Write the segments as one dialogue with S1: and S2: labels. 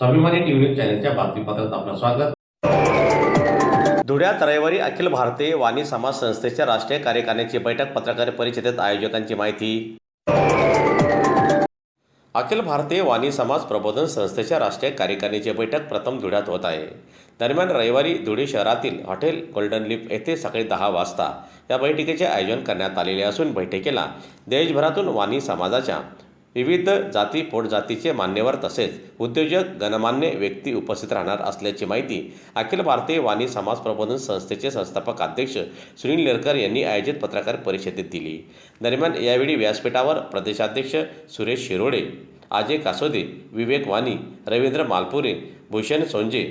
S1: स्वाभिमानी TV news चॅनलच्या बातमीपत्रात आपलं स्वागत. धुळ्यात रविवारी अखिल भारतीय वाणी समाज संस्थेच्या राष्ट्रीय कार्यकारिणीची बैठक पत्रकार परिषदेत आयोजकांची माहिती. अखिल भारतीय वाणी समाज प्रबोधन संस्थेच्या राष्ट्रीय कार्यकारिणीची बैठक प्रथम धुळ्यात होत आहे. दरम्यान रविवारी धुळे शहरातील हॉटेल गोल्डन लिप येथे सकाळी दहा वाजता या बैठकीचे आयोजन करण्यात आलेले असून बैठकीला देशभरातून वाणी समाजाच्या विविध जाती पोटजातीचे मान्यवर तसेच उद्योजक गणमान्य व्यक्ती उपस्थित राहणार असल्याची माहिती अखिल भारतीय वाणी समाज प्रबोधन संस्थेचे संस्थापक अध्यक्ष सुनील लेरकर यांनी आयोजित पत्रकार परिषदेत दिली. दरम्यान यावेळी व्यासपीठावर प्रदेशाध्यक्ष सुरेश शिरोडे अजय कासोदे विवेक वाणी रवींद्र मालपुरे भूषण सोंजे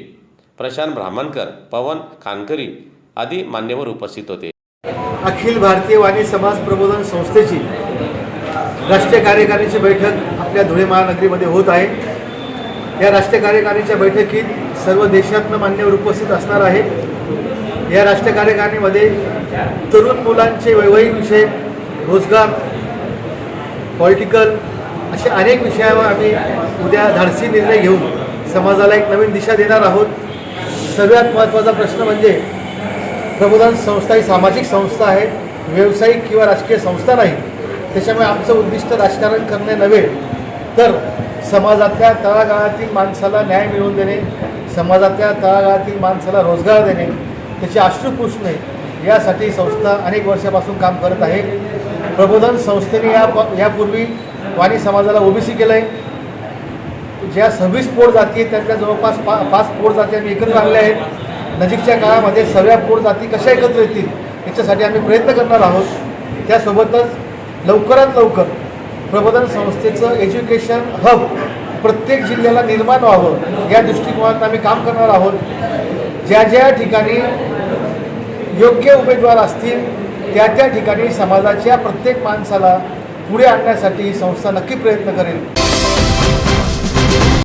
S1: प्रशांत ब्राह्मणकर पवन खानकरी आदी मान्यवर उपस्थित होते.
S2: अखिल भारतीय वाणी समाज प्रबोधन संस्थेची राष्ट्रीय कार्यकारिणीची बैठक आपल्या धुळे महानगरीमध्ये होत आहे. या राष्ट्रीय कार्यकारिणीच्या बैठकीत सर्व देशातनं मान्यवर उपस्थित असणार आहे या राष्ट्रीय कार्यकारिणीमध्ये तरुण मुलांचे वैवाहिक विषय रोजगार पॉलिटिकल अशा अनेक विषयावर आम्ही उद्या धाडसी निर्णय घेऊन समाजाला एक नवीन दिशा देणार आहोत. सगळ्यात महत्त्वाचा प्रश्न म्हणजे प्रबोधन संस्था ही सामाजिक संस्था आहे व्यावसायिक किंवा राजकीय संस्था नाही. त्याच्यामुळे आमचं उद्दिष्ट राजकारण करणे नव्हे तर समाजातल्या तळागाळातील माणसाला न्याय मिळवून देणे समाजातल्या तळागाळातील माणसाला रोजगार देणे त्याचे अश्रू पुसणे यासाठी संस्था अनेक वर्षापासून काम करत आहे. प्रबोधन संस्थेने या यापूर्वी वाणी समाजाला ओबीसी केलं आहे ज्या सव्वीस पोट जाती आहेत त्यातल्या जवळपास पा पाच पोट जाती आम्ही एकत्र आणल्या आहेत. नजीकच्या काळामध्ये सगळ्या पोट जाती कशा एकत्र येतील याच्यासाठी आम्ही प्रयत्न करणार आहोत. त्यासोबतच लवकरात लवकर प्रबोधन संस्थेचं एज्युकेशन हब प्रत्येक जिल्ह्याला निर्माण व्हावं या दृष्टिकोनात आम्ही काम करणार आहोत. ज्या ज्या ठिकाणी योग्य उमेदवार असतील त्या त्या ठिकाणी समाजाच्या प्रत्येक माणसाला पुढे आणण्यासाठी ही संस्था नक्की प्रयत्न करेल.